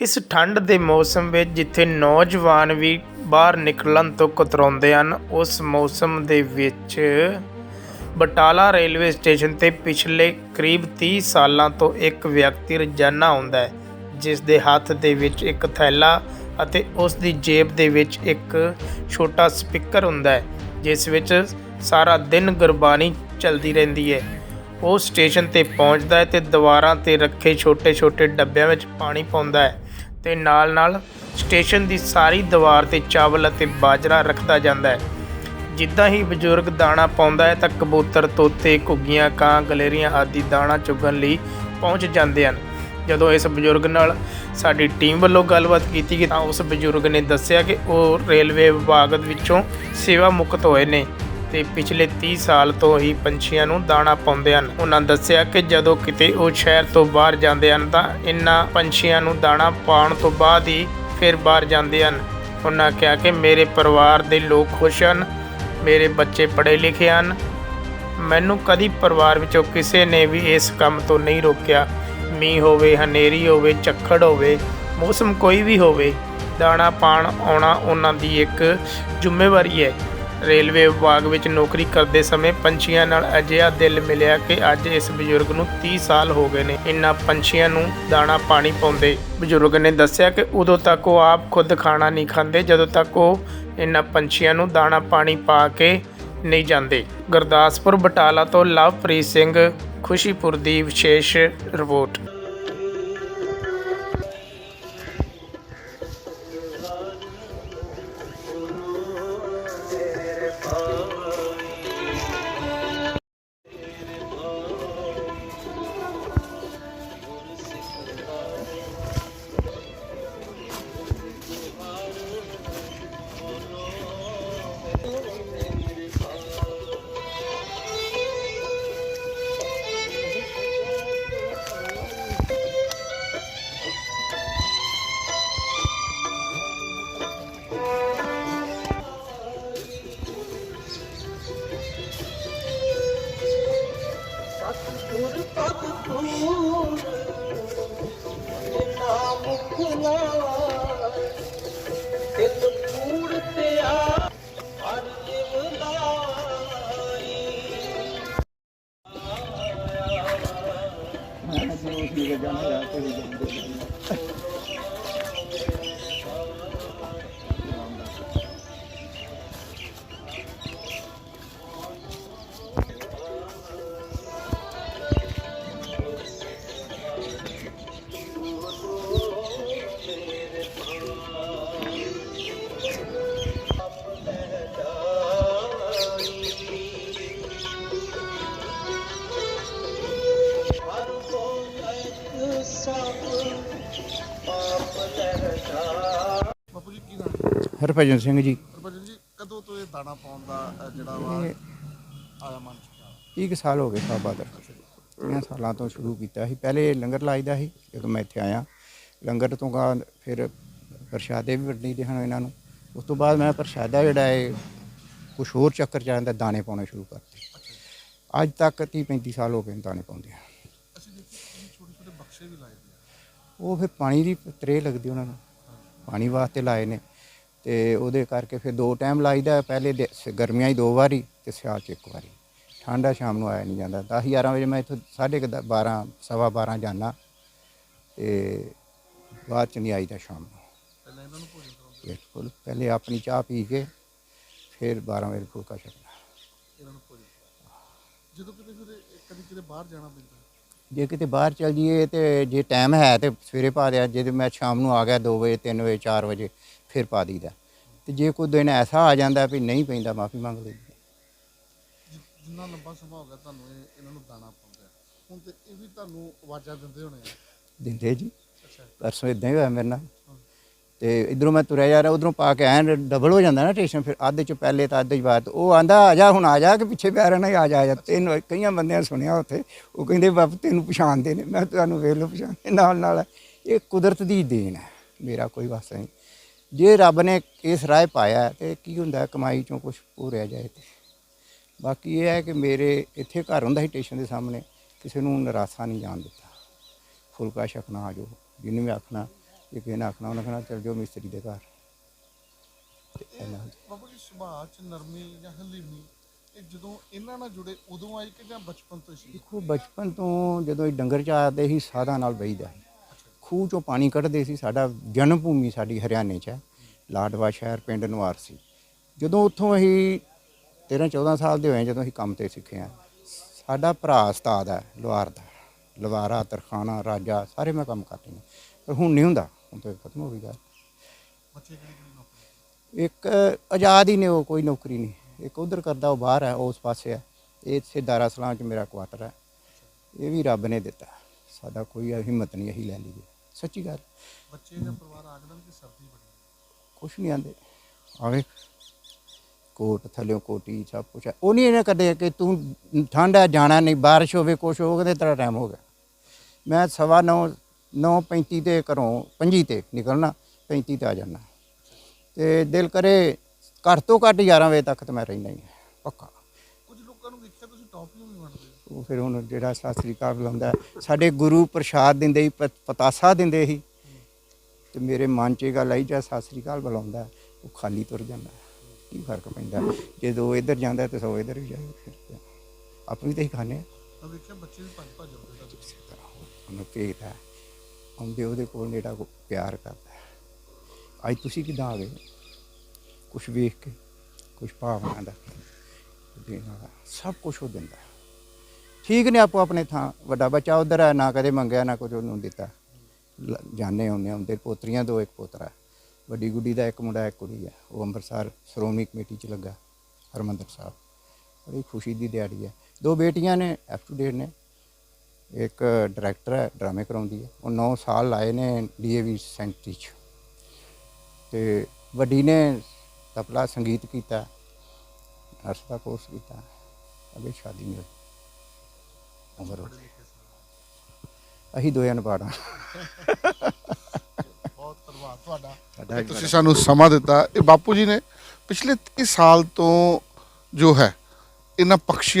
ਇਸ ਠੰਡ ਦੇ ਮੌਸਮ ਵਿੱਚ ਜਿੱਥੇ ਨੌਜਵਾਨ ਵੀ ਬਾਹਰ ਨਿਕਲਣ ਤੋਂ ਕਤਰਾਉਂਦੇ ਹਨ, ਉਸ ਮੌਸਮ ਦੇ ਵਿੱਚ ਬਟਾਲਾ ਰੇਲਵੇ ਸਟੇਸ਼ਨ ਤੇ ਪਿਛਲੇ ਕਰੀਬ 30 ਸਾਲਾਂ ਤੋਂ ਇੱਕ ਵਿਅਕਤੀ ਰੋਜ਼ਾਨਾ ਆਉਂਦਾ ਹੈ, ਜਿਸ ਦੇ ਹੱਥ ਦੇ ਵਿੱਚ ਇੱਕ ਥੈਲਾ ਅਤੇ ਉਸ ਦੀ ਜੇਬ ਦੇ ਵਿੱਚ ਇੱਕ ਛੋਟਾ ਸਪੀਕਰ ਹੁੰਦਾ ਹੈ, ਜਿਸ ਵਿੱਚ ਸਾਰਾ ਦਿਨ ਗੁਰਬਾਣੀ ਚੱਲਦੀ ਰਹਿੰਦੀ ਹੈ। ਉਹ ਸਟੇਸ਼ਨ ਤੇ ਪਹੁੰਚਦਾ ਹੈ ਤੇ ਦੀਵਾਰਾਂ ਤੇ ਰੱਖੇ ਛੋਟੇ-ਛੋਟੇ ਡੱਬਿਆਂ ਵਿੱਚ ਪਾਣੀ ਪਾਉਂਦਾ ਹੈ। ਤੇ ਨਾਲ-ਨਾਲ ਸਟੇਸ਼ਨ ਦੀ ਸਾਰੀ ਦੀਵਾਰ ਤੇ ਚਾਵਲ ਅਤੇ ਬਾਜਰਾ ਰੱਖਦਾ ਜਾਂਦਾ ਹੈ। ਜਿੱਦਾਂ ਹੀ ਬਜ਼ੁਰਗ ਦਾਣਾ ਪਾਉਂਦਾ ਹੈ ਤਾਂ ਕਬੂਤਰ, ਤੋਤੇ, ਘੁੱਗੀਆਂ, ਕਾਂ, ਗਲੇਰੀਆਂ ਆਦਿ ਦਾਣਾ ਚੁਗਣ ਲਈ ਪਹੁੰਚ ਜਾਂਦੇ ਹਨ। ਜਦੋਂ ਇਸ ਬਜ਼ੁਰਗ ਨਾਲ ਸਾਡੀ ਟੀਮ ਵੱਲੋਂ ਗੱਲਬਾਤ ਕੀਤੀ ਗਈ ਤਾਂ ਉਸ ਬਜ਼ੁਰਗ ਨੇ ਦੱਸਿਆ ਕਿ ਉਹ ਰੇਲਵੇ ਵਿਭਾਗ ਵਿੱਚੋਂ ਸੇਵਾ ਮੁਕਤ ਹੋਏ ਨੇ। ਤੇ ਪਿਛਲੇ 30 ਸਾਲ ਤੋਂ ਹੀ ਪੰਛੀਆਂ ਨੂੰ ਦਾਣਾ ਪਾਉਂਦੇ ਹਨ। ਉਹਨਾਂ ਦੱਸਿਆ ਕਿ ਜਦੋਂ ਕਿਤੇ ਉਹ ਸ਼ਹਿਰ ਤੋਂ ਬਾਹਰ ਜਾਂਦੇ ਹਨ ਤਾਂ ਇਹਨਾਂ ਪੰਛੀਆਂ ਨੂੰ ਦਾਣਾ ਪਾਉਣ ਤੋਂ ਬਾਅਦ ਹੀ ਫਿਰ ਬਾਹਰ ਜਾਂਦੇ ਹਨ। ਉਹਨਾਂ ਕਿਹਾ ਕਿ ਮੇਰੇ ਪਰਿਵਾਰ ਦੇ ਲੋਕ ਖੁਸ਼ ਹਨ, ਮੇਰੇ ਬੱਚੇ ਪੜ੍ਹੇ ਲਿਖੇ ਹਨ। ਮੈਨੂੰ ਕਦੀ ਪਰਿਵਾਰ ਵਿੱਚੋਂ ਕਿਸੇ ਨੇ ਵੀ ਇਸ ਕੰਮ ਤੋਂ ਨਹੀਂ ਰੋਕਿਆ। ਮੀਂਹ ਹੋਵੇ, ਹਨੇਰੀ ਹੋਵੇ, ਝੱਖੜ ਹੋਵੇ, ਮੌਸਮ ਕੋਈ ਵੀ ਹੋਵੇ, ਦਾਣਾ ਪਾਣ ਆਉਣਾ ਉਹਨਾਂ ਦੀ ਇੱਕ ਜ਼ਿੰਮੇਵਾਰੀ ਹੈ। ਰੇਲਵੇ ਵਿਭਾਗ ਵਿੱਚ ਨੌਕਰੀ ਕਰਦੇ ਸਮੇਂ ਪੰਛੀਆਂ ਨਾਲ ਅਜਿਹਾ ਦਿਲ ਮਿਲਿਆ ਕਿ ਅੱਜ ਇਸ ਬਜ਼ੁਰਗ ਨੂੰ 30 ਸਾਲ ਹੋ ਗਏ ਨੇ। ਇਨ੍ਹਾਂ ਪੰਛੀਆਂ ਨੂੰ ਦਾਣਾ ਪਾਣੀ ਪਾਉਂਦੇ ਬਜ਼ੁਰਗ ਨੇ ਦੱਸਿਆ ਕਿ ਉਦੋਂ ਤੱਕ ਉਹ ਆਪ ਖੁਦ ਖਾਣਾ ਨਹੀਂ ਖਾਂਦੇ, ਜਦੋਂ ਤੱਕ ਉਹ ਇਨ੍ਹਾਂ ਪੰਛੀਆਂ ਨੂੰ ਦਾਣਾ ਪਾਣੀ ਪਾ ਕੇ ਨਹੀਂ ਜਾਂਦੇ। ਗੁਰਦਾਸਪੁਰ ਬਟਾਲਾ ਤੋਂ ਲਵਪ੍ਰੀਤ ਸਿੰਘ, ਖੁਸ਼ੀਪੁਰ ਦੀ ਵਿਸ਼ੇਸ਼ ਰਿਪੋਰਟ। Absolutely. ਹਰਭਜਨ ਸਿੰਘ ਜੀ। ਹਰਭਜਨ ਜੀ ਕਦੋਂ ਤੋਂ ਇਹ ਦਾਣਾ ਪਾਉਣ ਦਾ ਅ, ਜਿਹੜਾ ਵਾ ਆਇਆ ਮਨ ਚ? 30 ਕੁ ਸਾਲ ਹੋ ਗਏ ਸਾਹਿਬਾ ਦਾ 30 ਸਾਲਾਂ ਤੋਂ ਸ਼ੁਰੂ ਕੀਤਾ ਸੀ। ਪਹਿਲੇ ਲੰਗਰ ਲਾਈਦਾ ਸੀ ਜਦੋਂ ਮੈਂ ਇੱਥੇ ਆਇਆ। ਲੰਗਰ ਤੋਂ ਬਾਅਦ ਫਿਰ ਪ੍ਰਸ਼ਾਦੇ ਵੀ ਵੰਡੀ ਦੇ ਹਨ ਇਹਨਾਂ ਨੂੰ। ਉਸ ਤੋਂ ਬਾਅਦ ਮੈਂ ਪ੍ਰਸ਼ਾਦਾ ਜਿਹੜਾ ਹੈ ਕੁਝ ਹੋਰ ਚੱਕਰ ਚ ਆਂਦਾ ਦਾਣੇ ਪਾਉਣੇ ਸ਼ੁਰੂ ਕਰਤੇ। ਅੱਜ ਤੱਕ 30 35 ਸਾਲ ਹੋ ਗਏ ਨੇ ਦਾਣੇ ਪਾਉਂਦੇ ਆ। ਅਸੀਂ ਦੇਖੀ ਛੋਟੇ ਛੋਟੇ ਬਕਸੇ ਵੀ ਲਾਏ ਨੇ ਉਹ ਫਿਰ ਪਾਣੀ ਦੀ ਤਰੇ ਲੱਗਦੀ ਉਹਨਾਂ ਨੂੰ। ਪਾਣੀ ਵਾਸਤੇ ਲਾਏ ਨੇ। ਤੇ ਉਹਦੇ ਕਰਕੇ ਫਿਰ ਦੋ ਟਾਈਮ ਲਾਈਦਾ ਪਹਿਲੇ ਦੇ- ਸ- ਗਰਮੀਆਂ 'ਚ ਦੋ ਵਾਰੀ ਤੇ ਸਿਆਲ 'ਚ ਇੱਕ ਵਾਰੀ। ਠੰਡਾ ਸ਼ਾਮ ਨੂੰ ਆਇਆ ਨਹੀਂ ਜਾਂਦਾ। 10 11 ਵਜੇ ਮੈਂ ਇੱਥੋਂ ਸਾਢੇ ਕੁ ਦ- 12 ਸਵਾ 12 ਜਾਣਾ ਤੇ ਬਾਅਦ ਚ ਨਹੀਂ ਆਈਦਾ ਸ਼ਾਮ ਨੂੰ। ਪਹਿਲਾਂ ਇਹਨਾਂ ਨੂੰ ਭੋਜਨ ਕਰਾਉਂਦੇ ਬਿਲਕੁਲ ਪਹਿਲੇ ਆਪਣੀ ਚਾਹ ਪੀ ਕੇ ਫਿਰ 12 ਵਜੇ ਫੁਲਕਾ ਛਕਣਾ। ਇਹਨਾਂ ਨੂੰ ਭੋਜਨ ਕਰਾਉਂਦੇ ਜਦੋਂ ਕਿਤੇ ਫਿਰ ਇਹ ਕਦੀ ਕਿਤੇ ਬਾਹਰ ਜਾਣਾ ਪੈਂਦਾ? ਜੇ ਕਿਤੇ ਬਾਹਰ ਚਲ ਜਾਈਏ ਤੇ ਜੇ ਟਾਈਮ ਹੈ ਤੇ ਸਵੇਰੇ ਪਾ ਦਿਆ। ਜੇ ਤੇ ਮੈਂ ਸ਼ਾਮ ਨੂੰ ਆ ਗਿਆ 2 ਵਜੇ 3 ਵਜੇ 4 ਵਜੇ ਫਿਰ ਪਾ ਦਈਦਾ। ਤੇ ਜੇ ਕੋਈ ਦਿਨ ਐਸਾ ਆ ਜਾਂਦਾ ਵੀ ਨਹੀਂ ਪੈਂਦਾ ਮਾਫੀ ਮੰਗ ਲਈ ਜਿ- ਜਿੰਨਾ ਲੰਬਾ ਸਮਾਂ ਹੋ ਗਿਆ ਤੁਹਾਨੂੰ ਇਹ ਇਹਨਾਂ ਨੂੰ ਦਾਣਾ ਪਾਉਂਦਾ। ਹੁਣ ਤੇ ਇਹ ਵੀ ਤੁਹਾਨੂੰ ਆਵਾਜ਼ਾਂ ਦਿੰਦੇ ਹੋਣੇ ਆ। ਦਿੰਦੇ ਜੀ। ਅੱਛਾ। ਪਰਸੋਂ ਇਦਾਂ ਹੀ ਹੋਇਆ ਮੇਰੇ ਨਾਲ। ਤੇ ਇਧਰੋਂ ਮੈਂ ਤੁਰਿਆ ਜਾ ਰਿਹਾ ਉਧਰੋਂ ਪਾ ਕੇ ਐਨ ਡਬਲ ਹੋ ਜਾਂਦਾ ਨਾ ਸਟੇਸ਼ਨ ਫਿਰ ਅੱਧ ਚ ਪਹਿਲੇ ਤਾਂ ਅੱਧ ਚ ਬਾਅਦ ਉਹ ਆਂਦਾ ਆ ਜਾ ਹੁਣ ਆ ਜਾ ਕਿ ਪਿੱਛੇ ਪਿਆ ਰਹਿਣਾ ਆ ਜਾ ਆ ਜਾ। ਤੈਨੂੰ ਕਈਆਂ ਬੰਦਿਆਂ ਨੇ ਸੁਣਿਆ ਉੱਥੇ। ਉਹ ਕਹਿੰਦੇ ਬਾਪ ਤੈਨੂੰ ਪਛਾਣਦੇ ਨੇ। ਮੈਂ ਤੁਹਾਨੂੰ ਵੇਖ ਲਓ ਪਛਾਣਦੇ ਨਾਲ ਨਾਲ ਇਹ ਕੁਦਰਤ ਦੀ ਦੇਣ ਹੈ। ਮੇਰਾ ਕੋਈ ਵਾਸਤਾ ਨਹੀਂ। ਜੇ ਰੱਬ ਨੇ ਇਸ ਰਾਹ ਪਾਇਆ ਹੈ ਤੇ ਕੀ ਹੁੰਦਾ ਹੈ, ਕਮਾਈ ਚੋਂ ਕੁਝ ਪੂਰਿਆ ਜਾਏ ਤੇ। ਬਾਕੀ ਇਹ ਹੈ ਕਿ ਮੇਰੇ ਇੱਥੇ ਘਰ ਹੁੰਦਾ ਸੀ ਸਟੇਸ਼ਨ ਦੇ ਸਾਹਮਣੇ ਕਿਸੇ ਨੂੰ ਨਿਰਾਸ਼ਾ ਨਹੀਂ ਜਾਣ ਦਿੱਤਾ। ਫੁਲਕਾ ਛਕਣਾ ਆ ਜਾਓ ਜਿਹਨੂੰ ਵੀ ਆਖਣਾ ਜੇ ਕਿਸੇ ਨੇ ਆਖਣਾ ਉਹਨਾਂ ਕਹਿਣਾ ਚਲ ਜਾਓ ਮਿਸਤਰੀ ਦੇ ਘਰ। ਬਾਬਾ ਜੀ ਸੁਭਾਅ ਚ ਨਰਮੀ ਜਾਂ ਹਲੀਮੀ ਇਹ ਜਦੋਂ ਇਹਨਾਂ ਨਾਲ ਜੁੜੇ ਉਦੋਂ ਆਈ ਕਿ ਜਾਂ ਬਚਪਨ ਤੋਂ ਹੀ ਸੀ ਦੇਖੋ ਬਚਪਨ ਤੋਂ ਜਦੋਂ ਇਹ ਡੰਗਰ ਚਾਰਦੇ ਸੀ ਸਾਧਾਂ ਨਾਲ ਬਈਦਾ ਸੀ। ਖੂਹ ਚੋਂ ਪਾਣੀ ਕੱਢਦੇ ਸੀ ਸਾਡਾ ਜਨਮ ਭੂਮੀ ਸਾਡੀ ਹਰਿਆਣੇ 'ਚ ਹੈ ਲਾਡਵਾ ਸ਼ਹਿਰ ਪਿੰਡ ਨਵਾਰ ਸੀ। ਜਦੋਂ ਉੱਥੋਂ ਅਸੀਂ 13 14 ਸਾਲ ਦੇ ਹੋਏ ਜਦੋਂ ਅਸੀਂ ਕੰਮ ਤੇ ਸਿੱਖੇ ਆ ਸਾਡਾ ਭਰਾ ਉਸਤਾਦ ਹੈ ਲੁਹਾਰ ਦਾ ਲਵਾਰਾ ਤਰਖਾਣਾ ਰਾਜਾ ਸਾਰੇ ਮੈਂ ਕੰਮ ਕਰਦੇ ਨੇ ਪਰ ਹੁਣ ਨਹੀਂ ਹੁੰਦਾ ਹੁਣ ਤਾਂ ਖਤਮ ਹੋ ਗਈ ਗੱਲ। ਬੱਚੇ ਕਿਹੜੀ ਕਿਹੜੀ ਨੌਕਰੀ ਇੱਕ ਆਜ਼ਾਦ ਹੀ ਨੇ ਉਹ ਕੋਈ ਨੌਕਰੀ ਨਹੀਂ। ਇੱਕ ਉਧਰ ਕਰਦਾ ਉਹ ਬਾਹਰ ਹੈ ਉਸ ਪਾਸੇ ਹੈ। ਇਹ ਇੱਥੇ ਦਾਰਾ ਸਲਾਮ ਚ ਮੇਰਾ ਕੁਆਟਰ ਹੈ। ਇਹ ਵੀ ਰੱਬ ਨੇ ਦਿੱਤਾ। ਸਾਡਾ ਕੋਈ ਹਿੰਮਤ ਨਹੀਂ ਅਸੀਂ ਲੈ ਲਈਏ। ਸੱਚੀ ਗੱਲ। ਬੱਚੇ ਜਾਂ ਪਰਿਵਾਰ ਆਖਦਨ ਕਿ ਸਰਦੀ ਬੜੀ। ਕੁਛ ਨਹੀਂ ਆਂਦੇ। ਆਵੇ ਕੋਟ ਥੱਲਿਓ ਕੋਟੀ ਸਭ ਕੁਛ ਹੈ ਉਹ ਨਹੀਂ ਇਹਨੇ ਕਦੇ ਕਿ ਤੂੰ ਠੰਡ ਹੈ ਜਾਣਾ ਨਹੀਂ ਬਾਰਿਸ਼ ਹੋਵੇ ਕੁਛ ਹੋਵੇ ਤੇ ਤੇਰਾ ਟਾਈਮ ਹੋ ਗਿਆ। ਮੈਂ ਸਵਾ ਨੌ ਨੌ ਪੈਂਤੀ ਤੇ ਘਰੋਂ ਪੰਜੀ ਤੇ ਨਿਕਲਣਾ 35 ਤੇ ਆ ਜਾਣਾ ਤੇ ਦਿਲ ਕਰੇ ਘੱਟ ਤੋਂ ਘੱਟ 11 ਵਜੇ ਤੱਕ ਤਾਂ ਮੈਂ ਰਹਿਣਾ ਹਾਂ, ਪੱਕਾ ਕੁਝ ਲੋਕਾਂ ਨੂੰ ਵੇਖਿਆ ਤੁਸੀਂ ਟੌਫੀਆਂ ਵੀ ਵੰਡਦੇ ਹੋ ਉਹ ਫਿਰ ਹੁਣ ਜਿਹੜਾ ਸਤਿ ਸ੍ਰੀ ਅਕਾਲ ਬੁਲਾਉਂਦਾ ਹੈ, ਸਾਡੇ ਗੁਰੂ ਪ੍ਰਸ਼ਾਦ ਦਿੰਦੇ ਪ- ਪਤਾਸਾ ਦਿੰਦੇ ਸੀ ਤੇ ਮੇਰੇ ਮਨ 'ਚ ਇਹ ਗੱਲ ਆਈ ਜਾਂ ਸਤਿ ਸ੍ਰੀ ਅਕਾਲ ਬੁਲਾਉਂਦਾ ਹੈ, ਉਹ ਖਾਲੀ ਤੁਰ ਜਾਂਦਾ ਹੈ। ਕੀ ਫ਼ਰਕ ਪੈਂਦਾ ਜੇ ਦੋ ਇੱਧਰ ਜਾਂਦਾ ਹੈ ਤੇ ਸੌ ਇੱਧਰ ਵੀ ਜਾਏ ਫਿਰ ਆਪਾਂ ਵੀ ਤਾਂ ਹੀ ਹਾਂ ਤਾਂ ਵੇਖਿਆ ਬੱਚੇ ਵੀ ਭੱਜ ਭੱਜ ਆਉਂਦੇ ਤੁਹਾਡੇ ਇਸੇ ਤਰ੍ਹਾਂ ਉਹਨੂੰ ਭੇਜਦਾ ਹੈ। ਆਉਂਦੇ ਉਹਦੇ ਕੋਲ ਜਿਹੜਾ ਕੋ ਪਿਆਰ ਕਰਦਾ ਹੈ। ਅੱਜ ਤੁਸੀਂ ਕਿੱਦਾਂ ਆ ਗਏ ਕੁਝ ਵੇਖ ਕੇ ਕੁਝ ਭਾਵਨਾ ਦਾ ਦੇਣ ਸਭ ਕੁਝ ਉਹ ਦਿੰਦਾ ਹੈ। ਠੀਕ ਨੇ ਆਪੋ ਆਪਣੇ ਥਾਂ। ਵੱਡਾ ਬੱਚਾ ਉਧਰ ਹੈ, ਨਾ ਕਦੇ ਮੰਗਿਆ, ਨਾ ਕੁਝ ਉਹਨੂੰ ਦਿੱਤਾ। ਲ- ਜਾਣੇ ਹੁੰਦੇ ਹੁੰਦੇ ਪੋਤਰੀਆਂ ਦੋ, ਇੱਕ ਪੋਤਰਾ। ਵੱਡੀ ਗੁੱਡੀ ਦਾ ਇੱਕ ਮੁੰਡਾ, ਇੱਕ ਕੁੜੀ ਹੈ ਉਹ ਅੰਮ੍ਰਿਤਸਰ ਸ਼੍ਰੋਮਣੀ ਕਮੇਟੀ ਚ ਲੱਗਾ, ਹਰਮੰਦਰ ਸਾਹਿਬ। ਬੜੀ ਖੁਸ਼ੀ ਦੀ ਦਿਹਾੜੀ ਹੈ ਦੋ ਬੇਟੀਆਂ ਨੇ ਅਪ ਟੂ ਡੇਟ ਨੇ। ਇੱਕ ਡਾਇਰੈਕਟਰ ਹੈ, ਡਰਾਮੇ ਕਰਾਉਂਦੀ ਹੈ ਉਹ 9 ਸਾਲ ਲਾਏ ਨੇ ਡੀਏਵੀ ਸੈਂਟਰੀ ਚ। ਤੇ ਵੱਡੀ ਨੇ ਤਬਲਾ ਸੰਗੀਤ ਕੀਤਾ, ਨਰਸ ਦਾ ਕੋਰਸ ਕੀਤਾ, ਅਗੇ ਸ਼ਾਦੀ ਨਹੀਂ ਉਮਰ ਹੋ ਗਈ ਅਸੀਂ ਦੋਆਂ ਨੂੰ ਪਾੜਾਂ ਬਹੁਤ ਧੰਨਵਾਦ ਤੁਹਾਡਾ। ਤੁਸੀਂ ਸਾਨੂੰ ਸਮਾਂ ਦਿੱਤਾ। ਇਹ ਬਾਪੂ ਜੀ ਨੇ ਪਿਛਲੇ 30 ਸਾਲ ਤੋਂ ਜੋ ਹੈ ਇਹਨਾਂ ਪੰਛੀਆਂ